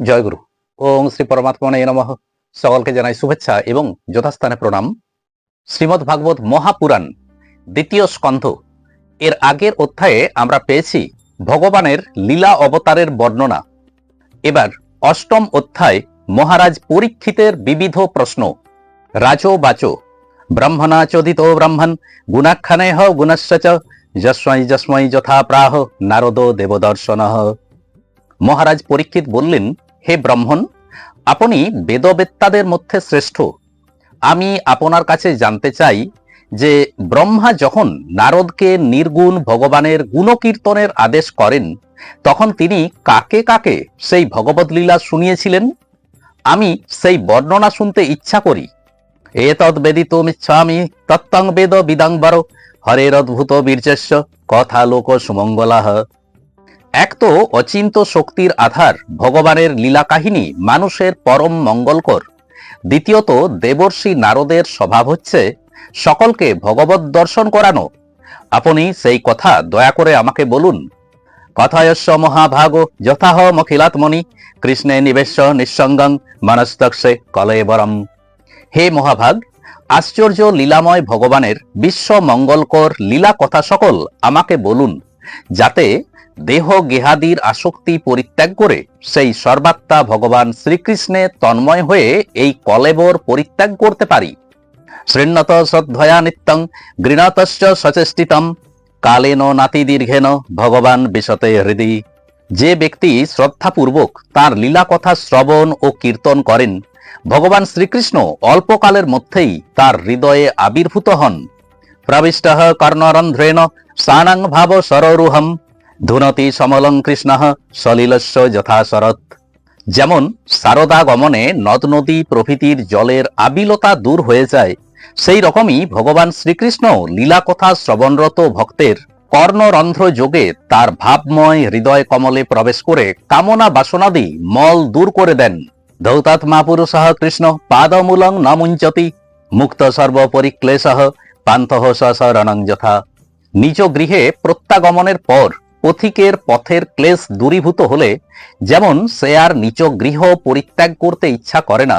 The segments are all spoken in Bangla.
জয়গুরু ওং শ্রী পরমাত্মনে নমঃ। সকলকে জানাই শুভেচ্ছা এবং যথাস্থানে প্রণাম। শ্রীমদ্ ভাগবত মহাপুরাণ, দ্বিতীয় স্কন্ধ। এর আগের অধ্যায়ে আমরা পেয়েছি ভগবানের লীলা অবতারের বর্ণনা। এবার অষ্টম অধ্যায় মহারাজ পরীক্ষিতের বিবিধ প্রশ্ন। রাজো বাচো ব্রহ্মণা চোদিত ব্রহ্মণ, গুণাখ্যানেহ গুণস্য চ যস্মৈ যস্মৈ যথা প্রাহ নারদ দেবদর্শন। মহারাজ পরীক্ষিত বললেন হে ব্রাহ্মণ, আপনি বেদবেত্তাদের মধ্যে শ্রেষ্ঠ। আমি আপনার কাছে জানতে চাই যে ব্রহ্মা যখন নারদকে নির্গুণ ভগবানের গুণকীর্তনের আদেশ করেন, তখন তিনি কাকে কাকে সেই ভগবত লীলা শুনিয়েছিলেন? আমি সেই বর্ণনা শুনতে ইচ্ছা করি। এতদ বেদিতমিচ্ছামি তত্ত্বং বেদ বিদাংবর হরের অদ্ভুত বীর্যস্য, কথা লোক সুমঙ্গলাহ। এক তো অচিন্ত শক্তির আধার, ভগবানের লীলা কাহিনী, মানুষের পরম মঙ্গলকর। দ্বিতীয়ত, দেবর্ষি নারদের স্বভাব হচ্ছে, সকলকে ভগবত দর্শন করানো। আপনি সেই কথা দয়া করে আমাকে বলুন। কথায়স্য মহাভাগ যথাহ মখিলাত্মনি, কৃষ্ণে নিবেশ্য নিঃসঙ্গং মনস্তক্ষে কলেবরম। হে মহাভাগ, আশ্চর্য লীলাময় ভগবানের বিশ্ব মঙ্গলকর লীলা কথা সকল আমাকে বলুন, যাতে দেহ গেহাদির আসক্তি পরিত্যাগ করে সেই সর্বাত্মা ভগবান শ্রীকৃষ্ণে তন্ময় হয়ে এই কলেবর পরিত্যাগ করতে পারি। শৃণ্যত শ্রদ্ধয়া নিত্যং গৃণাতশ্চ সচেষ্টিতম, কালেন নাতি দীর্ঘেন ভগবান বিশতে হৃদি। যে ব্যক্তি শ্রদ্ধাপূর্বক তার লীলা কথা শ্রবণ ও কীর্তন করেন, ভগবান শ্রীকৃষ্ণ অল্পকালের মধ্যেই তার হৃদয়ে আবির্ভূত হন। প্রবিষ্ট কর্ণরন্ধ্রেণ সানাং ভাব সররুহম ধুনতি সমলং কৃষ্ণ সলিলস্য যথা শরৎ যেমন সারদা গমনে নদ নদী প্রভৃতির জলের আবিলতা দূর হয়ে যায়, সেই রকমই ভগবান শ্রীকৃষ্ণ লীলা কথা শ্রবণরত ভক্তের কর্ণরন্ধ্র যোগে তার ভাবময় হৃদয় কমলে প্রবেশ করে কামনা বাসনাদি মল দূর করে দেন। ধৌতাত্মা পুরুষ কৃষ্ণ, পাদমূলং ন মুঞ্চতি মুক্ত সর্বপরিক্লেশ, পান্থ শরণং যথা। নিজ গৃহে প্রত্যাগমনের পর পথিকের পথের ক্লেশ দূরীভূত হলে যেমন সে আর নিজ গৃহ পরিত্যাগ করতে ইচ্ছা করে না,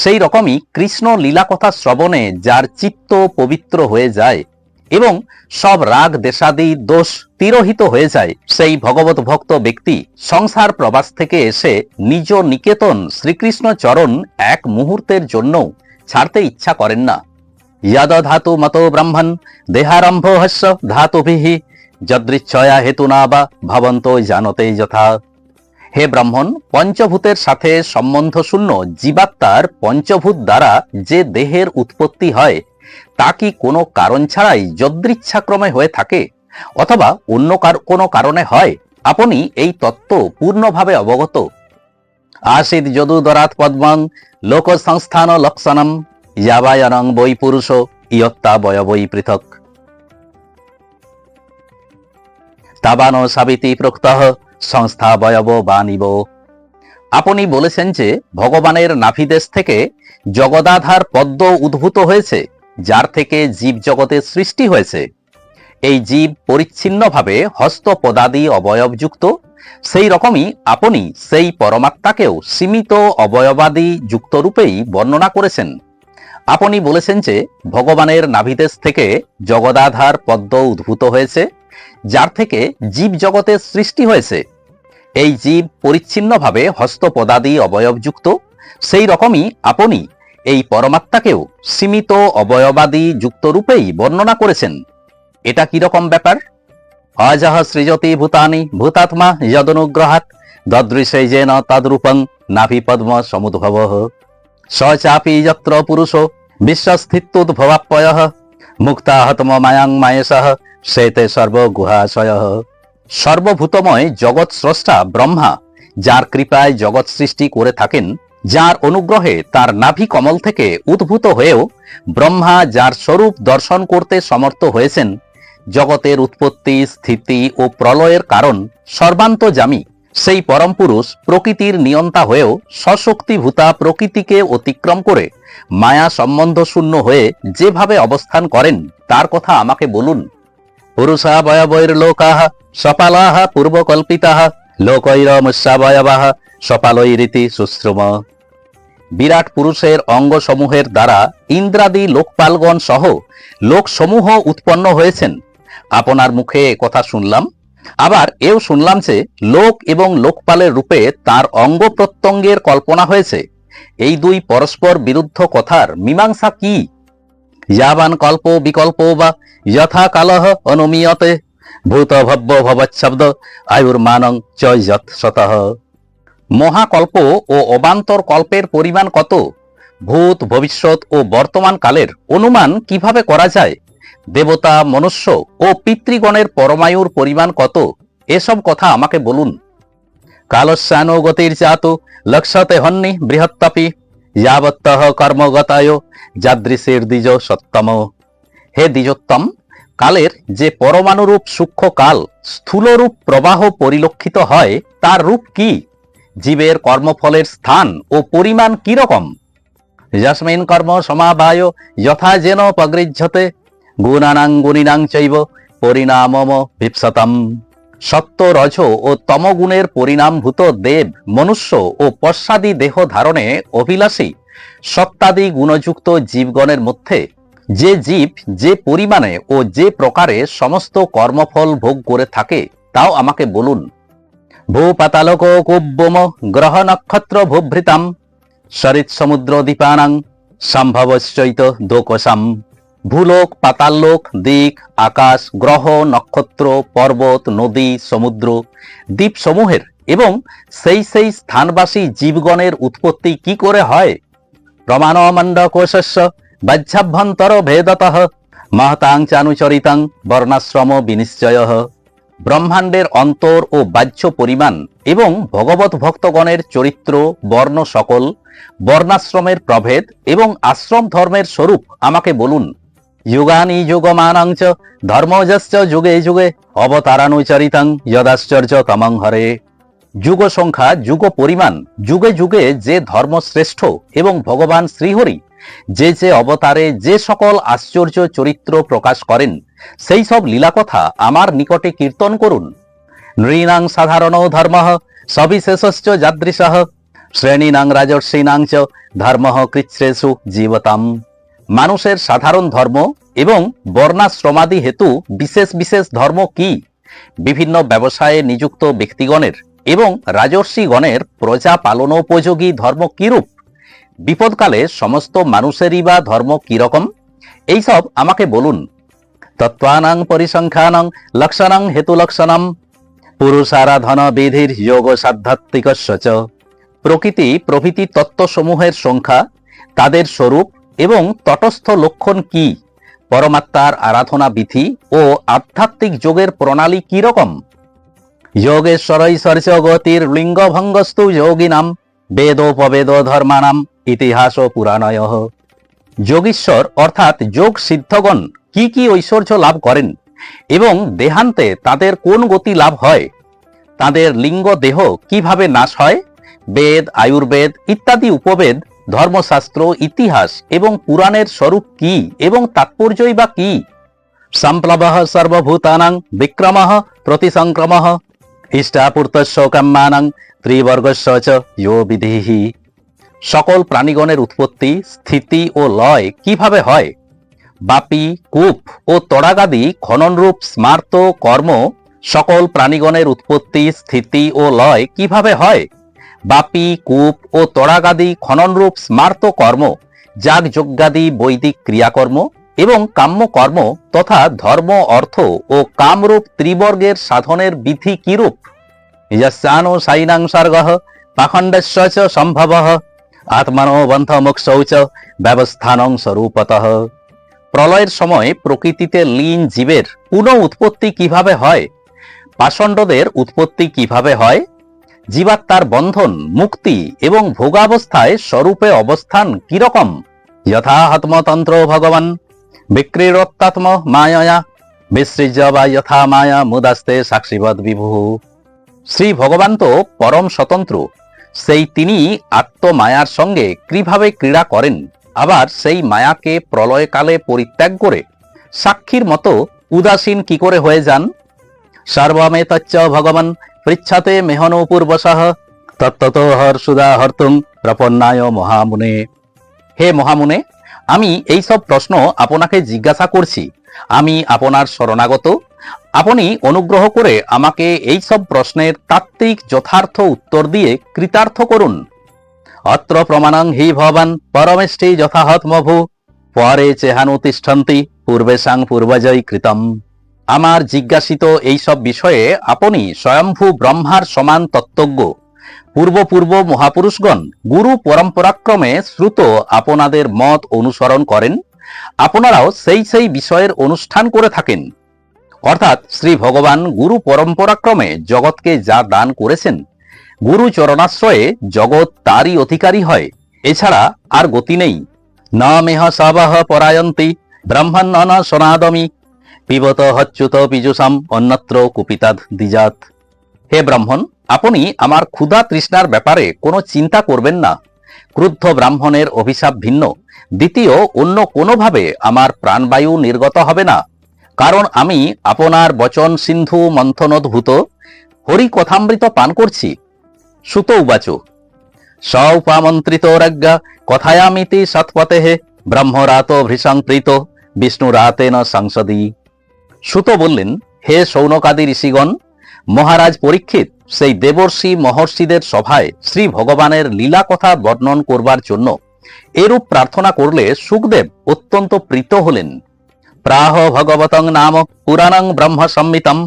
সেই রকমই কৃষ্ণ লীলা কথা শ্রবণে যার চিত্ত পবিত্র হয়ে যায় এবং সব রাগ, দেশাদি, দোষ তিরোহিত হয়ে যায়, সেই ভগবত ভক্ত ব্যক্তি সংসার প্রবাস থেকে এসে নিজ নিকেতন শ্রীকৃষ্ণ চরণ এক মুহূর্তের জন্য ছাড়তে ইচ্ছা করেন না। ইয়াদ ধাতু মতো ব্রাহ্মণ, দেহারম্ভ হস্য ধাতুভিহি যদৃচ্ছয়া হেতুনা বা ভবন্ত জানতে যথা। হে ব্রাহ্মণ, পঞ্চভূতের সাথে সম্বন্ধ শূন্য জীবাত্মার পঞ্চভূত দ্বারা যে দেহের উৎপত্তি হয়, তা কি কোনো কারণ ছাড়াই যদৃচ্ছাক্রমে হয়ে থাকে? অথবা অন্য কোনো কারণে হয়? আপনি এই তত্ত্ব পূর্ণভাবে অবগত। আসিদ যদুদরাত পদ্মং লোক সংস্থান লক্ষণম ইয়াবায়নং বৈ পুরুষ ইয়ত্তা বয় বৈ পৃথক। তাবানো সাবিতি প্রক্ত সংস্থা বয়ব বানিব আপনি বলেছেন যে ভগবানের নাভিদেশ থেকে জগদাধার পদ্ম উদ্ভূত হয়েছে, যার থেকে জীব জগতের সৃষ্টি হয়েছে। এই জীব পরিচ্ছিন্নভাবে হস্তপদাদি অবয়বযুক্ত, সেই রকমই আপনি সেই পরমাত্মাকেও সীমিত অবয়বাদি যুক্তরূপেই বর্ণনা করেছেন। আপনি বলেছেন যে ভগবানের নাভিদেশ থেকে জগদাধার পদ্ম উদ্ভূত হয়েছে যার থেকে জীব জগতের সৃষ্টি হয়েছে। এই জীব পরিচ্ছিন্নভাবে হস্তপদাদি অবয়বযুক্ত, সেই রকমই আপনি এই পরমাত্মাকেও সীমিত অবয়বাদি যুক্ত রূপেই বর্ণনা করেছেন। এটা কীরকম ব্যাপার? অজহ সৃজতি ভূতানি ভূতাত্মা যদনুগ্রহাত দদৃশে যেন তদ্রূপং নাভি পদ্ম সমুদ্ভব। স চাপি যত্র পুরুষ মুক্তাহতম মায়াং মায়েশঃ সেতে সর্বগুহাশয়। সর্বভূতময় জগৎ স্রষ্টা ব্রহ্মা, যার কৃপায় জগৎ সৃষ্টি করে থাকেন, যার অনুগ্রহে তার নাভি কমল থেকে উদ্ভূত হয়েও ব্রহ্মা যার স্বরূপ দর্শন করতে সমর্থ হয়েছেন, জগতের উৎপত্তি, স্থিতি ও প্রলয়ের কারণ সর্বান্তজামী। সেই পরম পুরুষ প্রকৃতির নিয়ন্তা হয়েও সশক্তিভূতা প্রকৃতিকে অতিক্রম করে মায়া সম্বন্ধ শূন্য হয়ে যেভাবে অবস্থান করেন, তার কথা আমাকে বলুন। পুরুষা বয়বৈর লোকাহ, সপালাহ পূর্বকল্পিতাহ লোকৈরমুষ্যাবয়বাহ সপালৈরীতি সুশ্রুম। বিরাট পুরুষের অঙ্গসমূহের দ্বারা ইন্দ্রাদি লোকপালগণ সহ লোকসমূহ উৎপন্ন হয়েছেন। আপনার মুখে কথা শুনলাম। আবার এও শুনলাম যে লোক এবং লোকপালের রূপে তার অঙ্গ প্রত্যঙ্গের কল্পনা হয়েছে। এই দুই পরস্পর বিরুদ্ধ কথার মীমাংসা কি? ইয়াবান কল্প বিকল্প বা যথা কালহ অনুমীয়তে ভূত ভব্য ভবৎশব্দ আয়ুর্মানং চ যৎ শতঃ। মহাকল্প ও অবান্তর কল্পের পরিমাণ কত? ভূত, ভবিষ্যৎ ও বর্তমান কালের অনুমান কীভাবে করা যায়? দেবতা, মনুষ্য ও পিতৃগণের পরমায়ুর পরিমাণ কত? এসব কথা আমাকে বলুন। কালস্যানো গতির জাত লক্ষ্যতে হন্নি বৃহত্তাপি যাবত্ত কর্মগতায় যাদৃশের দ্বিজ সত্তম। হে দ্বিজোত্তম, কালের যে পরমাণুরূপ সূক্ষ্ম কাল, স্থূলরূপ প্রবাহ পরিলক্ষিত হয়, তার রূপ কি? জীবের কর্মফলের স্থান ও পরিমাণ কি রকম? যস্মিন কর্ম সমাবায়, যথা যেন পগৃহ্যতে গুণানাং গুণিনাং চৈব পরিণামম ভিপসতম সত্য রজ ও তমগুণের পরিণামভূত দেব মনুষ্য ও পশ্চাদি দেহ ধারণে অভিলাষী। সত্তাদি গুণযুক্ত জীবগণের মধ্যে যে জীব যে পরিমাণে ও যে প্রকারে সমস্ত কর্মফল ভোগ করে থাকে, তাও আমাকে বলুন। ভূপাতালক কুব্যম গ্রহ নক্ষত্র ভূভৃতাম। সরিৎ সমুদ্র দীপানাং সম্ভবশ্চৈত দোকসাম ভূলোক, পাতাললোক, দিক, আকাশ, গ্রহ, নক্ষত্র, পর্বত, নদী, সমুদ্র, দ্বীপসমূহের এবং সেই সেই স্থানবাসী জীবগণের উৎপত্তি কি করে হয়? প্রমাণমণ্ড কোশস্য বাহ্যাভ্যন্তর ভেদত মহতাং চানুচরিতাং বর্ণাশ্রম বিনিশ্চয়। ব্রহ্মাণ্ডের অন্তর ও বাহ্য পরিমাণ এবং ভগবত ভক্তগণের চরিত্র, বর্ণ সকল, বর্ণাশ্রমের প্রভেদ এবং আশ্রম ধর্মের স্বরূপ আমাকে বলুন। যুগানি যুগমানাঞ্চ ধর্মজশ্চ যুগে যুগে অবতারানুচরিতাং যদাশ্চর্য তমং হরে যুগ সংখ্যা যুগ পরিমাণ যুগে যুগে যে ধর্ম শ্রেষ্ঠ এবং ভগবান শ্রীহরি, যে যে অবতারে যে সকল আশ্চর্য চরিত্র প্রকাশ করেন, সেই সব লীলাকথা আমার নিকটে কীর্তন করুন। নৃণাং সাধারণ ধর্ম, সবিশেষশ্চ যাদৃশ। শ্রেণীনাং রাজর্ষীনাং চ ধর্ম কৃচ্ছেষু জীবতাম। মানুষের সাধারণ ধর্ম এবং বর্ণাশ্রমাদি হেতু বিশেষ বিশেষ ধর্ম কি? বিভিন্ন ব্যবসায়ে নিযুক্ত ব্যক্তিগণের এবং রাজর্ষিগণের প্রজা পালনোপযোগী ধর্ম কিরূপ? বিপদকালে সমস্ত মানুষেরই বা ধর্ম কীরকম? এইসব আমাকে বলুন। তত্ত্বানাং পরিসংখ্যানাং লক্ষণাং হেতু লক্ষণম। পুরুষারাধন বিধির যোগ সাধ্যাত্মিকস্য প্রকৃতি প্রভৃতি তত্ত্বসমূহের সংখ্যা তাদের স্বরূপ এবং তটস্থ লক্ষণ কি? পরমাত্মার আরাধনা বিধি ও আধ্যাত্মিক যোগের প্রণালী কি রকম? যোগেশ্বরৈশ্বর্য গতির লিঙ্গভঙ্গস্তু যোগিনাম, বেদোপবেদ ধর্মানাম, ইতিহাস ও পুরাণয়। যোগীশ্বর অর্থাৎ যোগ সিদ্ধগণ কি কি ঐশ্বর্য লাভ করেন এবং দেহান্তে তাদের কোন গতি লাভ হয়? তাদের লিঙ্গ দেহ কীভাবে নাশ হয়? বেদ, আয়ুর্বেদ ইত্যাদি উপবেদ ধর্মশাস্ত্র, ইতিহাস এবং পুরাণের স্বরূপ কি এবং তাৎপর্যই বা কি? সম্প্লব সর্বভূতানাং বিক্রম প্রতিসংক্রম ইষ্টাপূর্তস্য কাম্যানাং ত্রিবর্গস্য চ ইয়ো বিধিহি সকল প্রাণীগণের উৎপত্তি, স্থিতি ও লয় কীভাবে হয়? বাপি, কূপ ও তড়াগাদি খননরূপ স্মার্ত কর্ম, সকল প্রাণীগণের উৎপত্তি, স্থিতি ও লয় কীভাবে হয়? বাপি, কূপ ও তড়াগাদি খননরূপ স্মার্ত কর্ম যাগ যজ্ঞাদি বৈদিক ক্রিয়াকর্ম এবং কাম্য কর্ম তথা ধর্ম, অর্থ ও কামরূপ ত্রিবর্গের সাধনের বিধি কিরূপ? যস্যানো সাইনাং স্বর্গ পাখণ্ডস্য চ সম্ভব আত্মনো বন্ধ মোক্ষৌ চ ব্যবস্থানং স্বরূপতঃ। প্রলয়ের সময় প্রকৃতিতে লীন জীবের পুনঃ উৎপত্তি কীভাবে হয়? পাষণ্ডদের উৎপত্তি কীভাবে হয়? জীবাত্মার বন্ধন, মুক্তি এবং ভোগাবস্থায় স্বরূপে অবস্থান কীরকম? যথা হতমতন্ত্র ভগবান। বিক্রিরত্তাত্ম মায়া বিসৃজ্য বা যথা মায়া মুদাস্তে সাক্ষীবদ বিভু শ্রী ভগবান তো পরম স্বতন্ত্র। সেই তিনি আত্মমায়ার সঙ্গে কীভাবে ক্রীড়া করেন? আবার সেই মায়াকে প্রলয়কালে পরিত্যাগ করে সাক্ষীর মতো উদাসীন কি করে হয়ে যান? সর্বমে তচ্চ ভগবান পৃচ্ছাতে মেহনো পূর্বসহ তত্তত হর্ষুদা হর্তুং প্রপন্নায় মহামুনে হে মহামুনে, আমি এই সব প্রশ্ন আপনাকে জিজ্ঞাসা করছি। আমি আপনার শরণাগত। আপনি অনুগ্রহ করে আমাকে এই সব প্রশ্নের তাত্ত্বিক যথার্থ উত্তর দিয়ে কৃতার্থ করুন। অত্র প্রমাণং হি ভবান পরমেষ্টি যথাহত মভু। পরে চেহানু তিষ্ঠন্তি পূর্বেশাং পূর্বজয় কৃতম আমার জিজ্ঞাসিত এই সব বিষয়ে আপনি স্বয়ম্ভু ব্রহ্মার সমান তত্ত্বজ্ঞ। পূর্ব পূর্ব মহাপুরুষগণ গুরু পরম্পরাক্রমে শ্রুত আপনাদের মত অনুসরণ করেন। আপনারাও সেই সেই বিষয়ের অনুষ্ঠান করে থাকেন। অর্থাৎ শ্রী ভগবান গুরু পরম্পরাক্রমে জগৎকে যা দান করেছেন, গুরু চরণাশ্রয়ে জগৎ তারই অধিকারী হয়, এছাড়া আর গতি নেই। ন মেহ সবহ পরায়ন্তি ব্রহ্মণ ন সনাদমি পিবত হচ্যুত পীযুষাম অন্যত্র কুপিতাদ দ্বিজাত। হে ব্রাহ্মণ, আপনি আমার ক্ষুধা তৃষ্ণার ব্যাপারে কোনো চিন্তা করবেন না। ক্রুদ্ধ ব্রাহ্মণের অভিশাপ ভিন্ন। দ্বিতীয়, অন্য কোনোভাবে আমার প্রাণবায়ু নির্গত হবে না। কারণ আমি আপনার বচন সিন্ধু মন্থনোদ্ভূত হরি কথামৃত পান করছি। সুত উবাচ স উপামন্ত্রিত রাজ্ঞা কথায়ামিতি সৎপতে ব্রহ্মরাত ভৃষং প্রীত বিষ্ণুরাতেন সংসদী। সুত বললেন, হে সৌনকাদি ঋষিগণ, মহারাজ পরীক্ষিত সেই দেবর্ষি মহর্ষিদের সভায় শ্রী ভগবানের লীলা কথা বর্ণন করবার জন্য এরূপ প্রার্থনা করলে সুখদেব অত্যন্ত প্রীত হলেন। প্রাহ ভগবতং নাম পুরাণং ব্রহ্ম সম্মিতম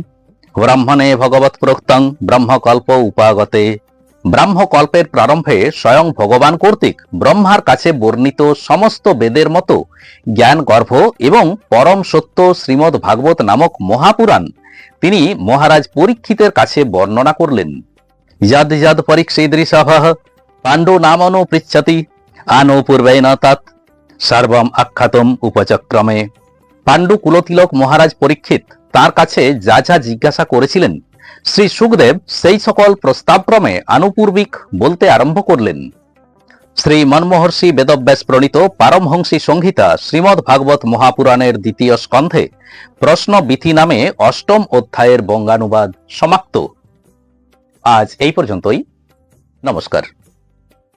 ব্রাহ্মণে ভগবত প্রোক্তং ব্রহ্মকল্প উপাগতে। ব্রাহ্মকল্পের প্রারম্ভে স্বয়ং ভগবান কর্তৃক ব্রহ্মার কাছে বর্ণিত সমস্ত বেদের মতো জ্ঞান গর্ভ এবং পরম সত্য শ্রীমদ ভাগবত নামক মহাপুরাণ তিনি মহারাজ পরীক্ষিতের কাছে বর্ণনা করলেন। যদ যদ পরীক্ষিদৃশভ পাণ্ডু নামনু পৃচ্ছতি আনো পূর্বেণ তৎ, সর্বম আখ্যাতম উপচক্রমে। পাণ্ডু কুলতিলক মহারাজ পরীক্ষিত তার কাছে যা যা জিজ্ঞাসা করেছিলেন শ্রী সুখদেব সেই সকল প্রস্তাবক্রমে আনুপূর্বিক বলতে আরম্ভ করলেন। শ্রী মনমোহর্ষি বেদব্যাস প্রণীত পারমহংসী সংহিতা শ্রীমদ্ ভাগবত মহাপুরাণের দ্বিতীয় স্কন্ধে প্রশ্ন বিথি নামে অষ্টম অধ্যায়ের বঙ্গানুবাদ সমাপ্ত। আজ এই পর্যন্তই। নমস্কার।